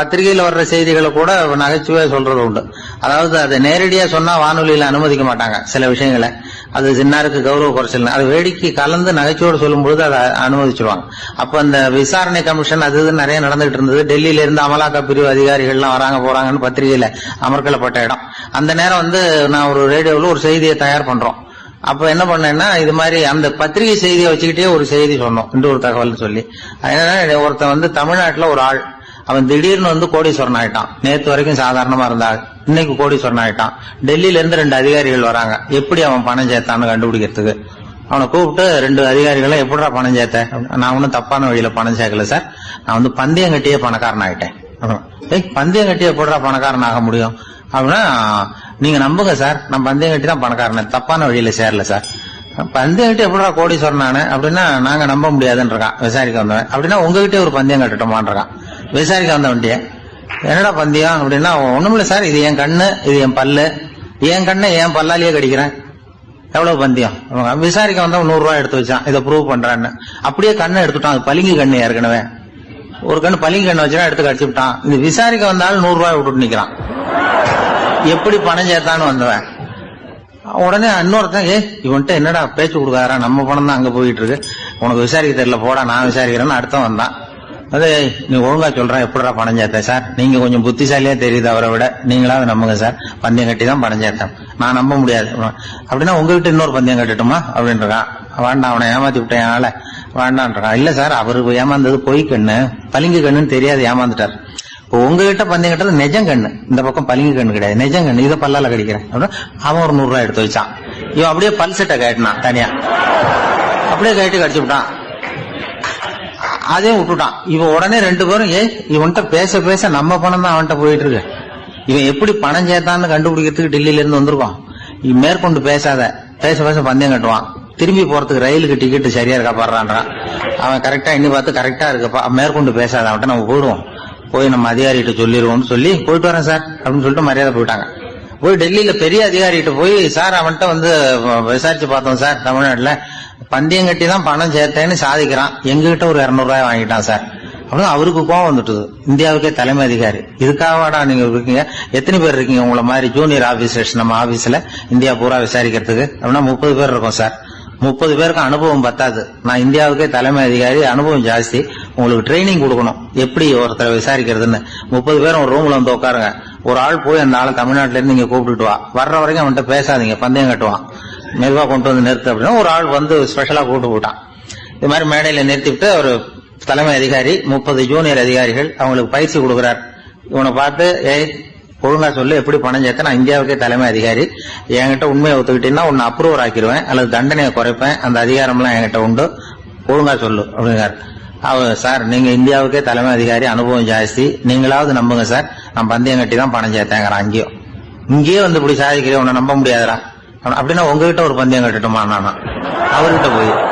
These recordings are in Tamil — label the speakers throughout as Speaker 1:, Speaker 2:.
Speaker 1: பத்திரிகையில் வர்ற செய்திகளை கூட நகைச்சுவை சொல்றது உண்டு. அதாவது அதை நேரடியா சொன்னா வானொலியில அனுமதிக்க மாட்டாங்க சில விஷயங்களை. அது சின்னாருக்கு கௌரவ குறைச்சல். அது வேடிக்கை கலந்து நகைச்சுவோடு சொல்லும்போது அதை அனுமதிச்சிருவாங்க. அப்ப அந்த விசாரணை கமிஷன் அது இது நிறைய நடந்துகிட்டு இருந்தது. டெல்லியில இருந்து அமலாக்க பிரிவு அதிகாரிகள்லாம் வராங்க போறாங்கன்னு பத்திரிகையில அமர்க்கலப்பட்ட இடம். அந்த நேரம் வந்து நான் ஒரு ரேடியோவில் ஒரு செய்தியை தயார் பண்றோம். அப்ப என்ன பண்ணேன்னா இது மாதிரி அந்த பத்திரிகை செய்தியை வச்சுக்கிட்டே ஒரு செய்தி சொன்னோம். இன்று ஒரு தகவல் சொல்லி. அதனால ஒருத்தன் வந்து தமிழ்நாட்டில் ஒரு ஆள். அவன் திடீர்னு வந்து கோடீஸ்வரன் ஆயிட்டான். நேத்து வரைக்கும் சாதாரணமா இருந்தா இன்னைக்கு கோடீஸ்வரன் ஆயிட்டான். டெல்லியில இருந்து ரெண்டு அதிகாரிகள் வராங்க. எப்படி அவன் பணம் சேர்த்தான்னு கண்டுபிடிக்கிறதுக்கு? அவனை கூப்பிட்டு ரெண்டு அதிகாரிகளும் எப்படிடா பணம் சேர்த்த? நான் ஒன்னும் தப்பான வழியில பணம் சேர்க்கல சார். நான் வந்து பந்தயம் கட்டியே பணக்காரன் ஆயிட்டேன். ஏய் பந்தயம் கட்டி எப்படிடா பணக்காரன் ஆக முடியும்? அப்படின்னா நீங்க நம்புங்க சார். நான் பந்தயம் கட்டி தான் பணக்காரன். தப்பான வழியில சேரல சார். பந்தயம் கட்டி எப்படிடா கோடீஸ்வரன் நானு அப்படின்னா நாங்க நம்ப முடியாதுன்றான் விசாரிக்க வந்தவன். அப்படின்னா உங்ககிட்டயே ஒரு பந்தயம் கட்டட்டுமான்றான் விசாரிக்க வந்த வண்டிய என்னடா பந்தயம் அப்படின்னா ஒண்ணுமில்ல சார். இது என் கண்ணு இது என் பல்லு. என் கண்ணை என் பல்லாலேயே கடிக்கிறேன். எவ்வளவு பந்தயம் விசாரிக்க வந்தா நூறு ரூபாய் எடுத்து வச்சான். இதை ப்ரூவ் பண்றான்னு. அப்படியே கண்ணை எடுத்துட்டான். அது பளிங்கு கண்ணு ஏற்கனவே. ஒரு கண்ணு பளிங்கு கண்ணு வச்சுனா எடுத்து கடிச்சு விட்டான். இது விசாரிக்க வந்தாலும் நூறு ரூபாய் விட்டுட்டு நிக்கிறான். எப்படி பணம் சேர்த்தான்னு வந்தவன். உடனே இன்னொருத்தன் ஏ இவன்ட்டு என்னடா பேச்சு கொடுக்காரா நம்ம பணம் தான் அங்க போயிட்டு இருக்கு. உனக்கு விசாரிக்க தெரியல போடா நான் விசாரிக்கிறேன்னு அடுத்தவன் வந்தான். அது நீ ஒழுங்கா சொல்றேன் எப்படிடா பணம் சேர்த்தேன் சார்? நீங்க கொஞ்சம் புத்திசாலியா தெரியுது அவரை விட. நீங்களாவது நம்புங்க சார். பந்தயம் கட்டி தான் பணம் சேர்த்தேன் நான் நம்ப முடியாது. அப்படின்னா உங்ககிட்ட இன்னொரு பந்தயம் கட்டட்டுமா? அப்படின்றான் வேண்டாம் அவனை ஏமாத்தி விட்டேன் ஆள வேண்டான்றான் இல்ல சார் அவரு ஏமாந்தது பொய் கண்ணு. பளிங்கு கண்ணுன்னு தெரியாது ஏமாந்துட்டார். இப்போ உங்ககிட்ட பந்தயம் கட்டுறது நெஜம் கண்ணு. இந்த பக்கம் பளிங்கு கண்ணு கிடையாது. நிஜம் கண்ணு. இதை பல்லால கடிக்கிறேன். அப்படின்னா அவன் ஒரு நூறு ரூபாய் எடுத்து வச்சான். இவன் அப்படியே பல்செட்டை கேட்டினான் தனியா. அப்படியே கேட்டு கடிச்சு விட்டான். அதையும் விட்டுட்டான். இவன் உடனே ரெண்டு பேரும் ஏ இவன்கிட்ட பேச பேச நம்ம பணம் தான் அவன்கிட்ட போயிட்டு இருக்கு. இவன் எப்படி பணம் சேர்த்தான்னு கண்டுபிடிக்கிறதுக்கு டெல்லியில இருந்து வந்திருக்கோம் இவன் மேற்கொண்டு பேசாத. பேச பேச பந்தயம் கட்டுவான். திரும்பி போறதுக்கு ரயிலுக்கு டிக்கெட் சரியா இருக்கா பாடுறான்றான். அவன் கரெக்டா எண்ணி பார்த்து கரெக்டா இருக்கப்பா. மேற்கொண்டு பேசாத அவன்கிட்ட நம்ம போயிடுவோம். போய் நம்ம அதிகாரிகிட்ட சொல்லிடுவோம்னு சொல்லி போயிட்டு வரேன் சார் அப்படின்னு சொல்லிட்டு மரியாதை போயிட்டாங்க. போய் டெல்லியில பெரிய அதிகாரிகிட்ட போய் சார் அவன்கிட்ட வந்து விசாரிச்சு பார்த்தோம் சார் தமிழ்நாட்டுல. பந்தயம் கட்டி தான் பணம் சேர்த்தேன்னு சாதிக்கிறான். எங்ககிட்ட ஒரு இருநூறு ரூபாய் வாங்கிட்டான் சார். அப்படின்னு அவருக்கு கோவம் வந்துட்டுது. இந்தியாவுக்கே தலைமை அதிகாரி. இதுக்காகவாடா நீங்க இருக்கீங்க? எத்தனை பேர் இருக்கீங்க உங்களை மாதிரி ஜூனியர் ஆபீசர்ஸ் நம்ம ஆபீஸ்ல இந்தியா பூரா விசாரிக்கிறதுக்கு. அப்படின்னா முப்பது பேர் இருக்கோம் சார். முப்பது பேருக்கு அனுபவம் பத்தாது. நான் இந்தியாவுக்கே தலைமை அதிகாரி. அனுபவம் ஜாஸ்தி. உங்களுக்கு ட்ரைனிங் கொடுக்கணும். எப்படி ஒருத்தரை விசாரிக்கிறதுன்னு? முப்பது பேரும் ஒரு ரூம்ல வந்து உட்காருங்க. ஒரு ஆள் போய் அந்த ஆள் தமிழ்நாட்டுல இருந்து நீங்க கூப்பிட்டுட்டு வா. வர்ற வரைக்கும் அவன்கிட்ட பேசாதீங்க. பந்தயம் கட்டுவான். மெதுவா கொண்டு வந்து நிறுத்து அப்படின்னா ஒரு ஆள் வந்து ஸ்பெஷலா கூட்டு போட்டான். இது மாதிரி மேடையில நிறுத்திவிட்டு ஒரு தலைமை அதிகாரி முப்பது ஜூனியர் அதிகாரிகள் அவங்களுக்கு பயிற்சி கொடுக்கிறார். இவனை பார்த்து ஏய் ஒழுங்கா சொல்லு எப்படி பணம் சேர்க்க நான் இந்தியாவுக்கே தலைமை அதிகாரி. என்கிட்ட உண்மையை ஒத்துக்கிட்டீங்கன்னா உன்னை அப்ரூவர் ஆக்கிடுவேன். அல்லது தண்டனையை குறைப்பேன். அந்த அதிகாரம்லாம் என்கிட்ட உண்டு. ஒழுங்கா சொல்லு அப்படிங்கிறார். அவர் சார் நீங்க இந்தியாவுக்கே தலைமை அதிகாரி அனுபவம் ஜாஸ்தி. நீங்களாவது நம்புங்க சார். நான் பந்தயம் கட்டி தான் பணம் சேர்த்தேங்கிறேன் அங்கேயும். இங்கேயே வந்து இப்படி சாதிக்கிறேன் உன்னை நம்ப முடியாதுடா. அப்படின்னா உங்ககிட்ட ஒரு பந்தயம் கட்டட்டுமா? நானா அவர்கிட்ட போய்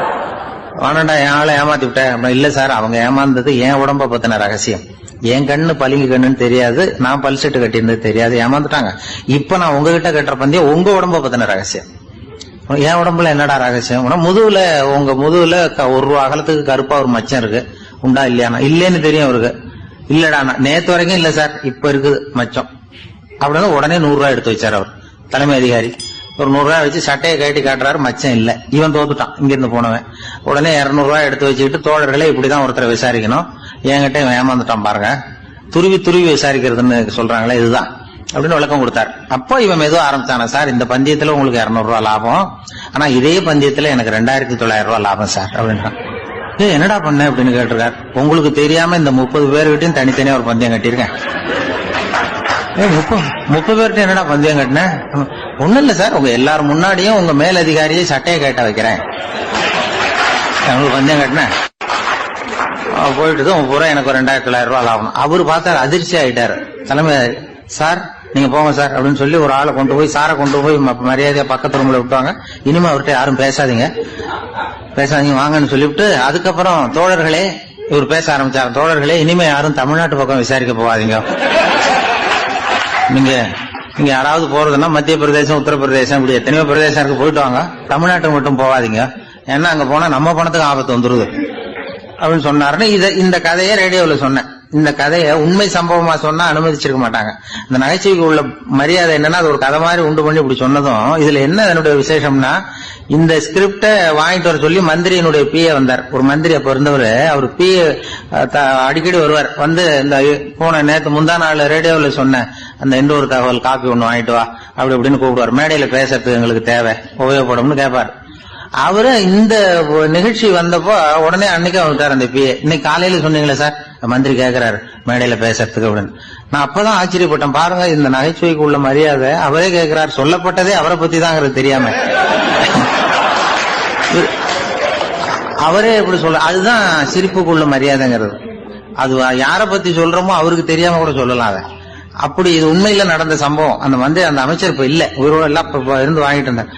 Speaker 1: வேணாண்டா என் ஆளை ஏமாத்தி விட்டேன் அப்படின்னா இல்ல சார் அவங்க ஏமாந்தது என் உடம்ப பத்தின ரகசியம். என் கண்ணு பளிங்கு கண்ணுன்னு தெரியாது நான் பல் செட்டு கட்டியிருந்தது தெரியாது ஏமாந்துட்டாங்க. இப்ப நான் உங்ககிட்ட கட்டுற பந்தயம் உங்க உடம்ப பத்தின ரகசியம். என் உடம்புல என்னடா ரகசியம்? முதுகுல உங்க முதுகுல க- ஒரு ரூபா அகலத்துக்கு கருப்பா ஒரு மச்சம் இருக்கு. உண்டா இல்லையானா இல்லேன்னு தெரியும் அவருக்கு. இல்லடா நேத்து வரைக்கும் இல்ல சார் இப்ப இருக்குது மச்சம். அப்படின்னு உடனே நூறு ரூபாய் எடுத்து வச்சார் அவர் தலைமை அதிகாரி. ஒரு நூறு ரூபாய் வச்சு சட்டையை கட்டி காட்டுறாரு மச்சம் இல்ல. இவன் தோத்துட்டான். இங்கிருந்து போனவன். உடனே இருநூறு ரூபாய் எடுத்து வச்சுக்கிட்டு தோழர்களே இப்படிதான் ஒருத்தரை விசாரிக்கணும். என்கிட்ட இவன் ஏமாந்துட்டான் பாருங்க. துருவி துருவி விசாரிக்கிறதுன்னு சொல்றாங்களே இதுதான். அப்படின்னு விளக்கம் கொடுத்தாரு. அப்போ இவன் எதுவும் ஆரம்பிச்சானா சார் இந்த பந்தயத்துல உங்களுக்கு இரநூறுவா லாபம். ஆனா இதே பந்தயத்துல எனக்கு ரெண்டாயிரத்தி தொள்ளாயிரம் ரூபாய் லாபம் சார் அப்படின்றான். ஏ என்னடா பண்ண? அப்படின்னு கேட்டிருக்காரு. உங்களுக்கு தெரியாம இந்த முப்பது பேர்கிட்டயும் தனித்தனியா ஒரு பந்தயம் கட்டியிருக்கேன். ஏய், முப்பது முப்பது பேர்கிட்ட என்னடா பந்தயம் கட்டினேன் ஒண்ணும் இல்ல சார். உங்க எல்லாரும் முன்னாடியும் உங்க மேல் அதிகாரியை சட்டையை கேட்ட வைக்கிறேன். உங்களுக்கு பந்தயம் கட்டினேன் போயிட்டு உங்க பூரா எனக்கு ஒரு ரெண்டாயிரத்தி தொள்ளாயிரம் ரூபாய் ஆகணும் அவரு பார்த்தாரு அதிர்ச்சி ஆயிட்டாரு. தலைமை சார் நீங்க போங்க சார் அப்படின்னு சொல்லி ஒரு ஆளை கொண்டு போய் சாரை கொண்டு போய் ம- மரியாதையா பக்கத்து ரூம்ல விட்டுவாங்க. இனிமே அவர்கிட்ட யாரும் பேசாதீங்க. பேசாதீங்க வாங்கன்னு சொல்லிவிட்டு அதுக்கப்புறம் தோழர்களே இவர் பேச ஆரம்பிச்சார். தோழர்களே இனிமே யாரும் தமிழ்நாட்டு பக்கம் விசாரிக்க போகாதீங்க. நீங்க நீங்க யாராவது போறதுன்னா மத்திய பிரதேசம் உத்தரப்பிரதேசம் இப்படி எத்தனையோ பிரதேசம் இருக்கு. போயிட்டு வாங்க. தமிழ்நாட்டுக்கு மட்டும் போகாதீங்க. ஏன்னா அங்க போனா நம்ம பணத்துக்கு ஆபத்து வந்துருது. அப்படின்னு சொன்னாருன்னு இதை இந்த கதையை ரேடியோவில் சொன்னேன். இந்த கதையை உண்மை சம்பவமா சொன்னா அனுமதிச்சிருக்க மாட்டாங்க. இந்த நகைச்சுவைக்கு உள்ள மரியாதை என்னன்னா அது ஒரு கதை மாதிரி உண்டு பண்ணி இப்படி சொன்னதும் இதுல என்ன என்னுடைய விசேஷம்னா இந்த ஸ்கிரிப்ட வாங்கிட்டு வர சொல்லி மந்திரியனுடைய பிஏ வந்தார். ஒரு மந்திரி அப்ப இருந்தவர் அவர் பிஏ அடிக்கடி வருவார். வந்து இந்த போன நேற்று முந்தா நாள் ரேடியோவில் சொன்ன அந்த எந்த ஒரு தகவல் காப்பி ஒன்று வாங்கிட்டு வா அப்படி இப்படின்னு கூப்பிடுவார். மேடையில பேசுறதுக்கு எங்களுக்கு தேவை உபயோகப்படும்னு கேட்பார். அவரு இந்த நிகழ்ச்சி வந்தப்போ உடனே அன்னைக்கு வந்துட்டார் அந்த பிஏ இன்னைக்கு காலையில சொன்னீங்களே சார்? மந்திரி கேட்கிறாரு மேடையில பேசுறதுக்கு அப்படின்னு. நான் அப்பதான் ஆச்சரியப்பட்டேன். பாருங்க இந்த நகைச்சுவைக்கு உள்ள மரியாதை அவரே கேக்குறாரு. சொல்லப்பட்டதே அவரை பத்தி தான் தெரியாம. அவரே எப்படி சொல்ல அதுதான் சிரிப்புக்குள்ள மரியாதைங்கிறது. அது யார பத்தி சொல்றோமோ அவருக்கு தெரியாம கூட சொல்லலாம் அதை. அப்படி இது உண்மையில நடந்த சம்பவம். அந்த வந்து அந்த அமைச்சர் இப்ப இல்ல. உயிரோட எல்லாம் இப்ப இருந்து வாங்கிட்டு இருந்தேன்